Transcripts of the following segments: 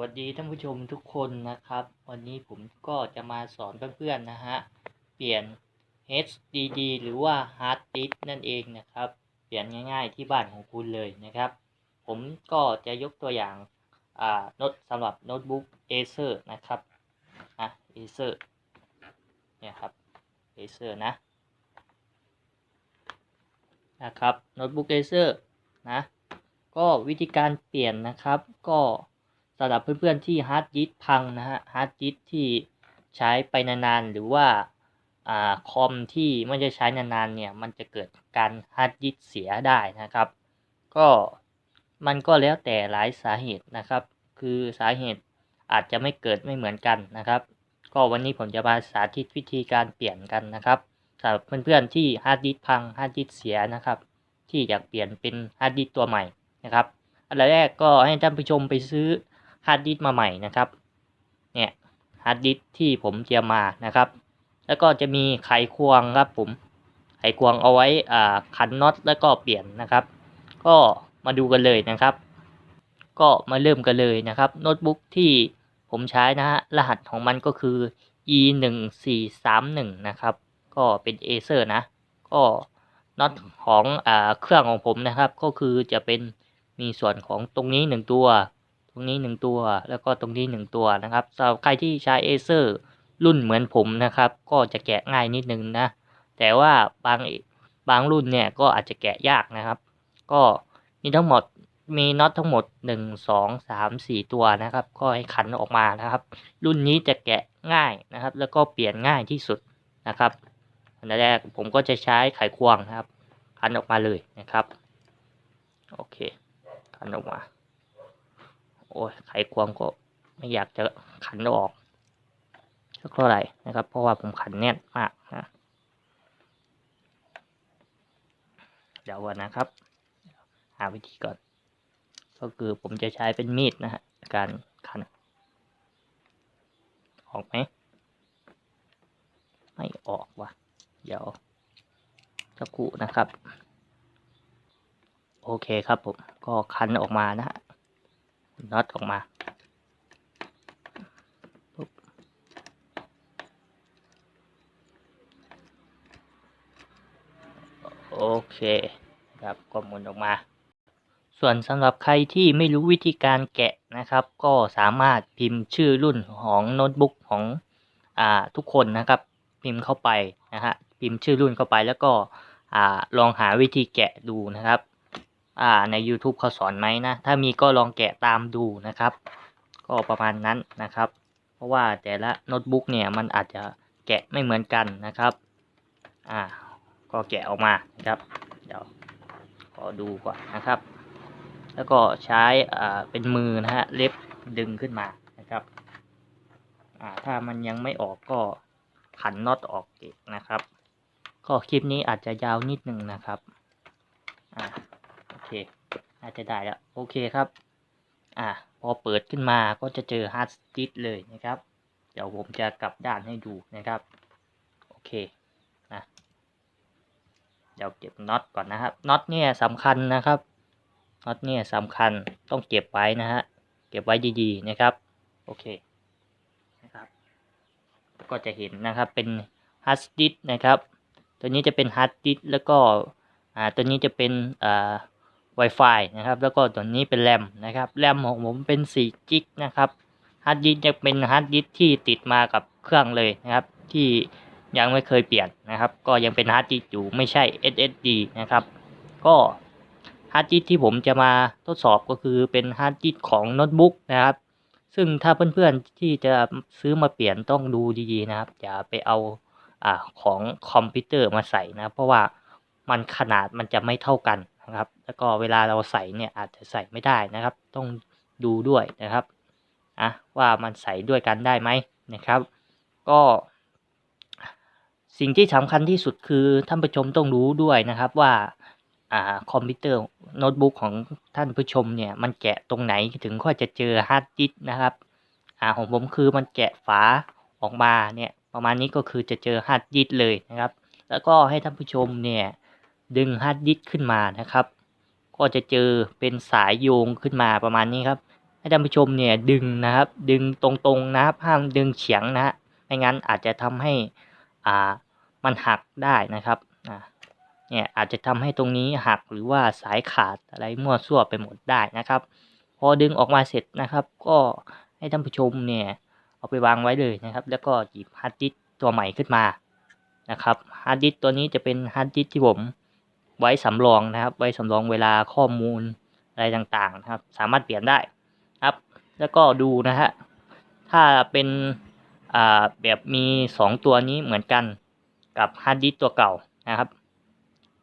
วัสดีท่านผู้ชมทุกคนนะครับ วันนี้ผมก็จะมาสอนเพื่อนๆนะฮะ เปลี่ยน HDD หรือว่า Hard Disk นั่นเองนะครับ เปลี่ยนง่ายๆที่บ้านของคุณเลยนะครับ ผมก็จะยกตัวอย่างอ่าโน้ตสำหรับโน้ตบุ๊ก Acer นะครับนะ Acer เนี่ยครับ Acer นะนะครับโน้ตบุ๊ก Acer นะก็วิธีการเปลี่ยนนะครับก็ สำหรับเพื่อนๆที่ฮาร์ดดิสพังนะฮะฮาร์ดดิสที่ใช้ไปนานๆ หรือว่าอ่าคอมที่ไม่ได้ใช้นานๆเนี่ยมันจะเกิดการฮาร์ดดิสเสียได้นะครับ ก็มันก็แล้วแต่หลายสาเหตุนะครับ คือสาเหตุอาจจะไม่เกิดไม่เหมือนกันนะครับ ก็วันนี้ผมจะมาสาธิตวิธีการเปลี่ยนกันนะครับสำหรับเพื่อนๆที่ฮาร์ดดิสพังฮาร์ดดิสเสียนะครับ ที่อยากเปลี่ยนเป็นฮาร์ดดิสตัวใหม่นะครับอันแรกก็ให้ท่านผู้ชมไปซื้อ ฮาร์ดดิสก์มาใหม่นะครับ เนี่ยฮาร์ดดิสก์ที่ผมเตรียมมานะครับ แล้วก็จะมีไขควงครับผม ไขควงเอาไว้อ่าขันน็อตแล้วก็เปลี่ยนนะครับ ก็มาดูกันเลยนะครับ ก็มาเริ่มกันเลยนะครับโน้ตบุ๊กที่ผมใช้นะฮะรหัสของมันก็คือ e 1 4 3 1นะครับ ก็เป็น Acer นะ ก็น็อตของอ่าเครื่องของผมนะครับ ก็คือจะเป็นมีส่วนของตรงนี้หนึ่งตัว ตรงนี้หนึ่งตัว แล้วก็ตรงนี้หนึ่งตัวนะครับสำหรับใครที่ใช้ Acer รุ่นเหมือนผมนะครับ ก็จะแกะง่ายนิดนึงนะ แต่ว่าบางบางรุ่นเนี่ยก็อาจจะแกะยากนะครับ ก็มีทั้งหมดมีน็อตทั้งหมดหนึ่งสองสามสี่ตัวนะครับ ก็ให้ขันออกมานะครับ รุ่นนี้จะแกะง่ายนะครับ แล้วก็เปลี่ยนง่ายที่สุดนะครับอันแรกผมก็จะใช้ไขควงนะครับ ขันออกมาเลยนะครับ โอเค ขันออกมา โอ้ยไขควงก็ไม่อยากจะขันออกสักเท่าไหร่นะครับ เพราะว่าผมขันแน่นมากนะเดี๋ยวก่อนนะครับ หาวิธีก่อน ก็คือผมจะใช้เป็นมีดนะฮะการขัน ออกไหมไม่ออกว่ะ เดี๋ยวสักครู่นะครับ โอเคครับผม ก็คันออกมานะฮะ น็อตออกมาโอเคครับก็หมุนออกมา ส่วนสำหรับใครที่ไม่รู้วิธีการแกะนะครับ ก็สามารถพิมพ์ชื่อรุ่นของโน้ตบุ๊กของอ่าทุกคนนะครับ พิมพ์เข้าไปนะฮะพิมพ์ชื่อรุ่นเข้าไปแล้วก็อ่าลองหาวิธีแกะดูนะครับ อ่าใน YouTube เขาสอนไหมนะ ถ้ามีก็ลองแกะตามดูนะครับ ก็ประมาณนั้นนะครับ เพราะว่าแต่ละโน้ตบุ๊กเนี่ยมันอาจจะแกะไม่เหมือนกันนะครับอ่าก็แกะออกมานะครับ เดี๋ยวขอดูก่อนนะครับ แล้วก็ใช้อ่าเป็นมือนะฮะเล็บดึงขึ้นมานะครับอ่าถ้ามันยังไม่ออกก็ขันน็อตออกเองนะครับ ก็คลิปนี้อาจจะยาวนิดนึงนะครับอ่า เคน่าจะได้แล้ว โอเคครับ อ่าพอเปิดขึ้นมาก็จะเจอฮาร์ดดิสก์เลยนะครับ เดี๋ยวผมจะกลับด้านให้ดูนะครับ โอเคนะเดี๋ยวเก็บน็อตก่อนนะครับ น็อตเนี่ยสำคัญนะครับ น็อตเนี่ยสำคัญต้องเก็บไว้นะฮะ เก็บไว้ดีๆนะครับ โอเคนะครับ ก็จะเห็นนะครับเป็นฮาร์ดดิสก์นะครับ ตัวนี้จะเป็นฮาร์ดดิสก์แล้วก็ อ่า ตัวนี้จะเป็น อ่า Wi-Fi นะครับ แล้วก็ตัวนี้เป็นแรมนะครับแรมของผมเป็น4กิกนะครับฮาร์ดดิสก์จะเป็นฮาร์ดดิสก์ที่ติดมากับเครื่องเลยนะครับ ที่ยังไม่เคยเปลี่ยนนะครับ ก็ยังเป็นฮาร์ดดิสก์อยู่ไม่ใช่ SSD นะครับ ก็ฮาร์ดดิสก์ที่ผมจะมาทดสอบก็คือเป็นฮาร์ดดิสก์ของโน้ตบุ๊กนะครับ ซึ่งถ้าเพื่อนๆที่จะซื้อมาเปลี่ยนต้องดูดีๆนะครับ อย่าไปเอาอ่าของคอมพิวเตอร์มาใส่นะ เพราะว่ามันขนาดมันจะไม่เท่ากัน นะครับ แล้วก็เวลาเราใส่เนี่ยอาจจะใส่ไม่ได้นะครับ ต้องดูด้วยนะครับอะว่ามันใส่ด้วยกันได้ไหมนะครับ ก็สิ่งที่สำคัญที่สุดคือท่านผู้ชมต้องรู้ด้วยนะครับว่าอ่าคอมพิวเตอร์โน้ตบุ๊กของท่านผู้ชมเนี่ยมันแกะตรงไหนถึงค่อยจะเจอฮาร์ดดิสก์นะครับอ่าของผมคือมันแกะฝาออกมาเนี่ยประมาณนี้ก็คือจะเจอฮาร์ดดิสก์เลยนะครับ แล้วก็ให้ท่านผู้ชมเนี่ย ดึงฮาร์ดดิสก์ขึ้นมานะครับ ก็จะเจอเป็นสายโยงขึ้นมาประมาณนี้ครับ ให้ท่านผู้ชมเนี่ยดึงนะครับ ดึงตรงๆนะครับห้ามดึงเฉียงนะฮะไม่งั้นอาจจะทำให้อ่ามันหักได้นะครับอ่าเนี่ยอาจจะทำให้ตรงนี้หักหรือว่าสายขาดอะไรมั่วซั่วไปหมดได้นะครับ พอดึงออกมาเสร็จนะครับ ก็ให้ท่านผู้ชมเนี่ยเอาไปวางไว้เลยนะครับ แล้วก็หยิบฮาร์ดดิสก์ตัวใหม่ขึ้นมานะครับฮาร์ดดิสก์ตัวนี้จะเป็นฮาร์ดดิสก์ที่ผม ไว้สำรองนะครับ ไว้สำรองเวลาข้อมูลอะไรต่างๆนะครับ สามารถเปลี่ยนได้ครับ แล้วก็ดูนะฮะถ้าเป็นอ่าแบบมีสองตัวนี้เหมือนกันกับฮาร์ดดิสก์ตัวเก่านะครับ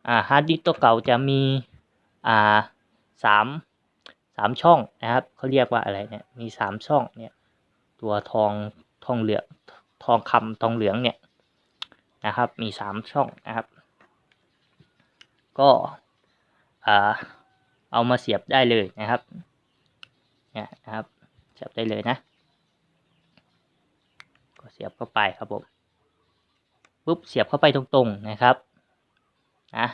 อ่าฮาร์ดดิสก์ตัวเก่าจะมีอ่าสามสามช่องนะครับเขาเรียกว่าอะไรเนี่ยมีสามช่องเนี่ยตัวทองทองเหลืองทองคำทองเหลืองเนี่ยนะครับ มีสามช่องนะครับ ก็เอามาเสียบได้เลยนะครับเนี่ยนะครับ เสียบได้เลยนะ ก็เสียบเข้าไปครับผมปุ๊บเสียบเข้าไปตรงๆนะครับนะ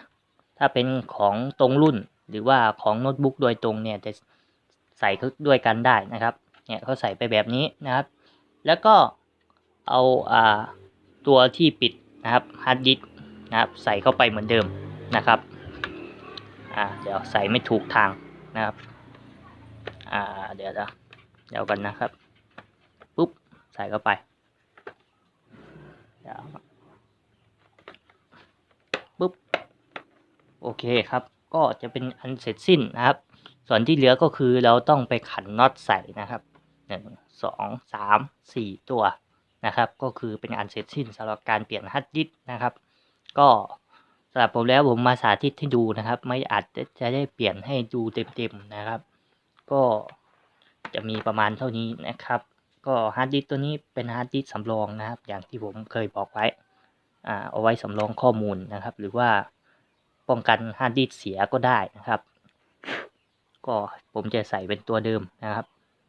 ถ้าเป็นของตรงรุ่นหรือว่าของโน้ตบุ๊กโดยตรงเนี่ยจะใส่ด้วยกันได้นะครับเนี่ยเขาใส่ไปแบบนี้นะครับ แล้วก็เอาอ่าตัวที่ปิดนะครับฮาร์ดดิสก์นะครับใส่เข้าไปเหมือนเดิม นะครับอ่าเดี๋ยวใส่ไม่ถูกทางนะครับอ่าเดี๋ยวนะเดี๋ยวกันนะครับปุ๊บใส่เข้าไปเดี๋ยวปุ๊บโอเคครับ ก็จะเป็นอันเสร็จสิ้นนะครับ ส่วนที่เหลือก็คือเราต้องไปขันน็อตใส่นะครับหนึ่งสองสามสี่ตัวนะครับ ก็คือเป็นอันเสร็จสิ้นสำหรับการเปลี่ยนฮาร์ดดิสนะครับ ก็ำหรับผมแล้วผมมาสาธิตให้ดูนะครับ ไม่อาจจะได้เปลี่ยนให้ดูเต็มๆนะครับ ก็จะมีประมาณเท่านี้นะครับ ก็ฮาร์ดดิสตัวนี้เป็นฮาร์ดดิสสำรองนะครับ อย่างที่ผมเคยบอกไว้อ่าเอาไว้สำรองข้อมูลนะครับ หรือว่าป้องกันฮาร์ดดิสเสียก็ได้นะครับ ก็ผมจะใส่เป็นตัวเดิมนะครับ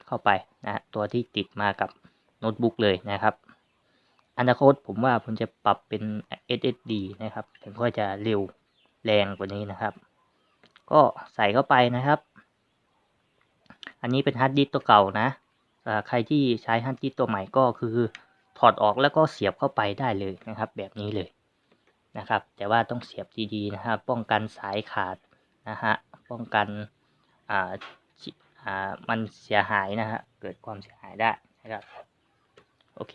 เข้าไปนะตัวที่ติดมากับโน้ตบุ๊กเลยนะครับ อนาคตผมว่าผมจะปรับเป็น SSD นะครับถึงก็จะเร็วแรงกว่านี้นะครับ ก็ใส่เข้าไปนะครับ อันนี้เป็นฮาร์ดดิสก์ตัวเก่านะใครที่ใช้ฮาร์ดดิสก์ตัวใหม่ก็คือถอดออกแล้วก็เสียบเข้าไปได้เลยนะครับ แบบนี้เลยนะครับ แต่ว่าต้องเสียบดีๆนะครับ ป้องกันสายขาดนะฮะป้องกันอ่าอ่ามันเสียหายนะฮะเกิดความเสียหายได้นะครับโอเค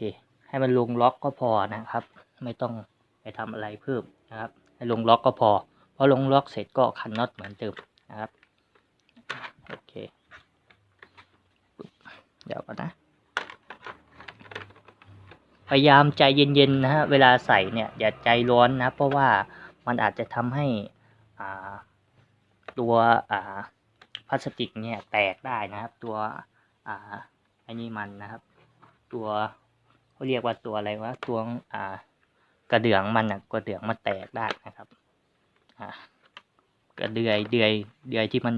ให้มันลงล็อกก็พอนะครับ ไม่ต้องไปทำอะไรเพิ่มนะครับ ให้ลงล็อกก็พอพอลงล็อกเสร็จก็คันน็อตเหมือนเดิมนะครับโอเคเดี๋ยวก่อนนะพยายามใจเย็นๆนะฮะเวลาใส่เนี่ยอย่าใจร้อนนะ เพราะว่ามันอาจจะทำให้อ่าตัวอ่าพลาสติกเนี่ยแตกได้นะครับ ตัวอ่าอันนี้มันนะครับ ตัว เขาเรียกว่าตัวอะไรวะตัวอ่ากระเดื่องมันอะกระเดื่องมันแตกได้นะครับอ่ากระเดือยเดือยเดือยที่มัน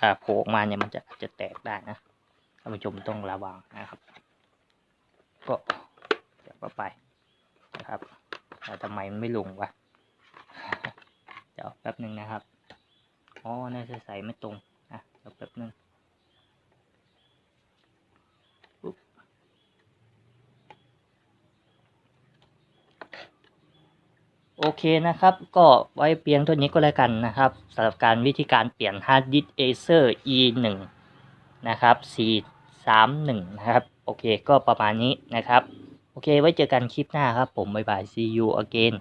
อ่าโผล่ออกมาเนี่ยมันจะจะแตกได้นะท่านผู้ชมต้องระวังนะครับก็เดี๋ยวก็ไปนะครับแต่ทำไมมันไม่ลงวะเดี๋ยวแป๊บหนึ่งนะครับอ๋อน่าจะใส่ไม่ตรงนะเดี๋ยวแป๊บหนึ่ง โอเคนะครับ ก็ไว้เพียงเท่านี้ก็แล้วกันนะครับสำหรับการวิธีการเปลี่ยนฮาร์ดดิสก์ Acer E1 นะครับ 431 นะครับ โอเคก็ประมาณนี้นะครับ โอเคไว้เจอกันคลิปหน้าครับผม บ๊ายบาย see you again